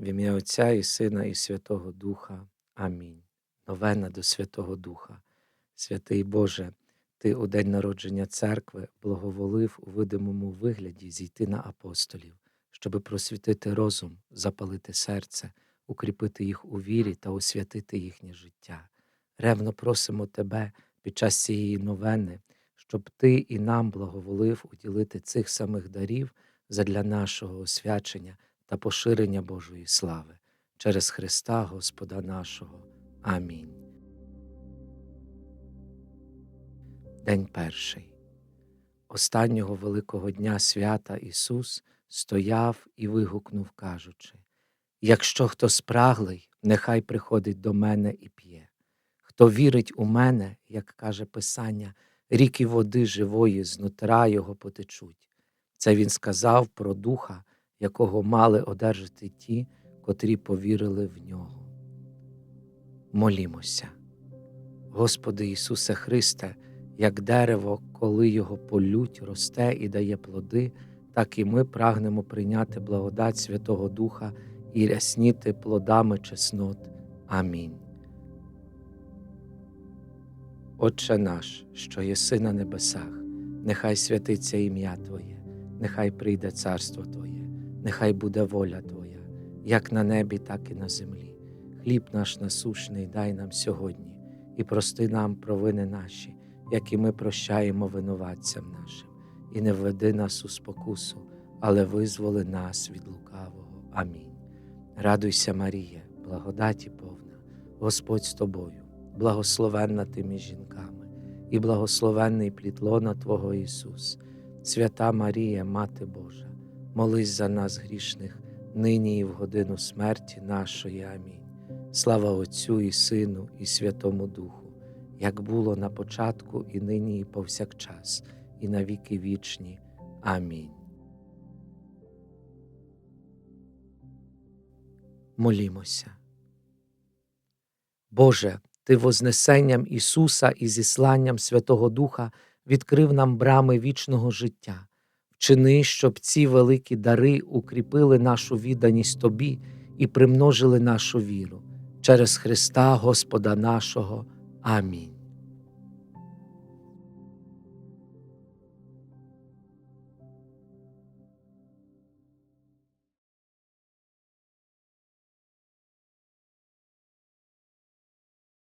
В ім'я Отця і Сина, і Святого Духа. Амінь. Новена до Святого Духа. Святий Боже, Ти у день народження церкви благоволив у видимому вигляді зійти на апостолів, щоби просвітити розум, запалити серце, укріпити їх у вірі та освятити їхнє життя. Ревно просимо Тебе під час цієї новени, щоб Ти і нам благоволив уділити цих самих дарів задля нашого освячення та поширення Божої слави через Христа Господа нашого. Амінь. День перший. Останнього великого дня свята Ісус стояв і вигукнув, кажучи: Якщо хто спраглий, нехай приходить до мене і п'є. Хто вірить у мене, як каже Писання, ріки води живої знутра його потечуть. Це він сказав про духа, якого мали одержати ті, котрі повірили в нього. Молімося. Господи Ісусе Христе, як дерево, коли його полють, росте і дає плоди, так і ми прагнемо прийняти благодать Святого Духа і рясніти плодами чеснот. Амінь. Отче наш, що єси на небесах, нехай святиться ім'я Твоє, нехай прийде царство Твоє, нехай буде воля Твоя, як на небі, так і на землі. Хліб наш насушний дай нам сьогодні, і прости нам провини наші, як і ми прощаємо винуватцям нашим, і не введи нас у спокусу, але визволи нас від лукавого. Амінь. Радуйся, Марія, благодаті повна, Господь з тобою, благословенна ти між жінками, і благословенний плід лона Твого Ісус. Свята Марія, Мати Божа, молись за нас грішних, нині і в годину смерті нашої. Амінь. Слава Отцю і Сину, і Святому Духу, як було на початку, і нині, і повсякчас, і на віки вічні. Амінь. Молімося. Боже, Ти вознесенням Ісуса і зісланням Святого Духа відкрив нам брами вічного життя. Вчини, щоб ці великі дари укріпили нашу відданість Тобі і примножили нашу віру через Христа Господа нашого. Амінь.